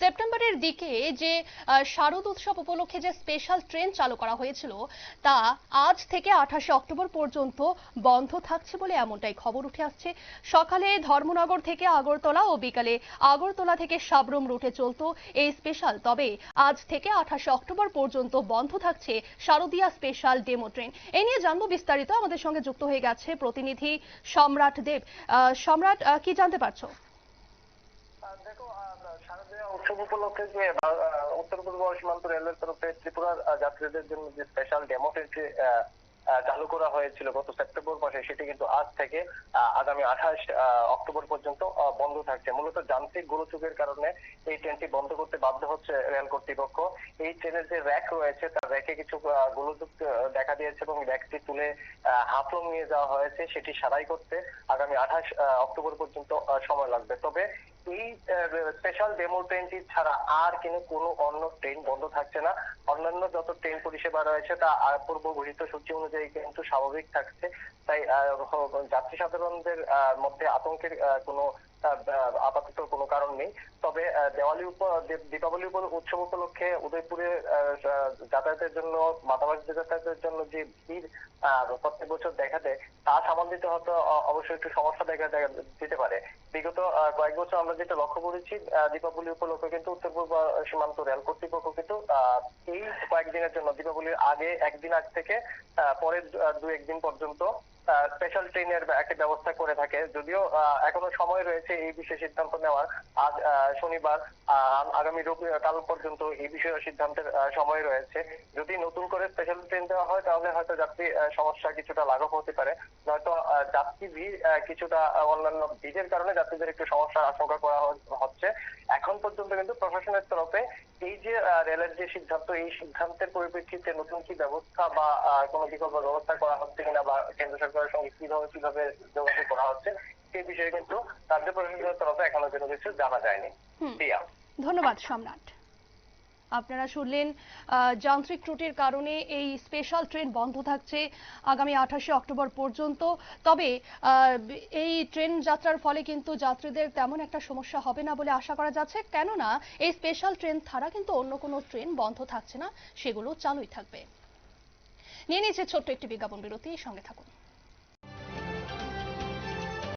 সেপ্টেম্বরের দিকে যে শারদ উৎসব উপলক্ষে যে স্পেশাল ট্রেন চালু করা হয়েছিল, তা আজ থেকে আঠাশে অক্টোবর পর্যন্ত বন্ধ থাকছে বলে এমনটাই খবর উঠে আসছে। সকালে ধর্মনগর থেকে আগরতলা ও বিকালে আগরতলা থেকে সাবরুম রুটে চলতো এই স্পেশাল তবে আজ থেকে আঠাশে অক্টোবর পর্যন্ত বন্ধ থাকছে শারদীয়া স্পেশাল ডেমো ট্রেন এই নিয়ে জানব বিস্তারিত, আমাদের সঙ্গে যুক্ত হয়ে গেছে প্রতিনিধি সম্রাট দেব। সম্রাট কি জানতে পারছ? উৎসব উপলক্ষে যে উত্তর পূর্ব সীমান্ত রেলের তরফে ত্রিপুরার যাত্রীদের জন্য যে স্পেশাল ডেমো ট্রেনটি চালু করা হয়েছিল গত সেপ্টেম্বর মাসে, সেটি কিন্তু আজ থেকে আগামী আঠাশ অক্টোবর পর্যন্ত বন্ধ থাকছে। মূলত যান্ত্রিক গোলযোগের কারণে এই ট্রেনটি বন্ধ করতে বাধ্য হচ্ছে রেল কর্তৃপক্ষ। এই ট্রেনের যে র্যাক রয়েছে, তার র্যাকে কিছু গোলযোগ দেখা দিয়েছে এবং র্যাকটি তুলে হাফলং নিয়ে যাওয়া হয়েছে। সেটি সারাই করতে আগামী আঠাশ অক্টোবর পর্যন্ত সময় লাগবে। তবে এই স্পেশাল ডেমো ট্রেনটি ছাড়া আর কিন্তু কোনো অন্য ট্রেন বন্ধ থাকছে না। অন্যান্য যত ট্রেন পরিষেবা রয়েছে, তা পূর্ব ঘোষিত সূচি অনুযায়ী কিন্তু স্বাভাবিক থাকছে। তাই যাত্রী সাধারণদের মধ্যে আতঙ্কের কোনো আপাতত কোনো কারণ নেই। তবে দেওয়ালি দীপাবলি উৎসব উপলক্ষে উদয়পুরে যাতায়াতের জন্য মাতাবাস যাতায়াতের জন্য যে ভিড় প্রত্যেক বছর দেখা দেয়, তা সামাল হয়তো অবশ্যই একটু সমস্যা দেখা দিতে পারে। বিগত কয়েক বছর আমরা যেটা লক্ষ্য করেছি দীপাবলি উপলক্ষে কিন্তু উত্তর পূর্ব সীমান্ত রেল কর্তৃপক্ষ কিন্তু এই কয়েকদিনের জন্য, দীপাবলির আগে, একদিন আগ থেকে পরের দু একদিন পর্যন্ত স্পেশাল ট্রেনের একটা ব্যবস্থা করে থাকে। যদিও এখনও সময় রয়েছে এই বিষয়ে সিদ্ধান্ত নেওয়ার। আজ শনিবার আগামী রবি কাল পর্যন্ত এই বিষয়ে সিদ্ধান্তের সময় রয়েছে। যদি নতুন করে স্পেশাল ট্রেন দেওয়া হয়, তাহলে হয়তো যাত্রী সমস্যা কিছুটা লাঘব হতে পারে। ভিড় কিছুটা অন্যান্য ভিড়ের কারণে যাত্রীদের একটু সমস্যার আশঙ্কা করা হচ্ছে। এখন পর্যন্ত কিন্তু প্রশাসনের তরফে এই যে রেলের যে সিদ্ধান্ত এই সিদ্ধান্তের পরিপ্রেক্ষিতে নতুন কি ব্যবস্থা বা কোনো বিকল্প ব্যবস্থা করা হচ্ছে কিনা বা কেন্দ্র সরকারের সঙ্গে কীভাবে কীভাবে যোগাযোগ করা হচ্ছে সেই বিষয়ে কিন্তু রাজ্য প্রশাসনের তরফে এখনও কোনো কিছু জানা যায়নি। ধন্যবাদ সম্রাট। আপনারা শুনলেন যান্ত্রিক ত্রুটির কারণে এই স্পেশাল ট্রেন বন্ধ থাকছে আগামী আঠাশে অক্টোবর পর্যন্ত। তবে এই ট্রেন যাত্রার ফলে কিন্তু যাত্রীদের তেমন একটা সমস্যা হবে না বলে আশা করা যাচ্ছে। কেননা, এই স্পেশাল ট্রেন ছাড়া কিন্তু অন্য কোনো ট্রেন বন্ধ থাকছে না, সেগুলো চালুই থাকবে। নিয়ে নিয়েছে ছোট্ট একটি বিজ্ঞাপন বিরতি, সঙ্গে থাকুন।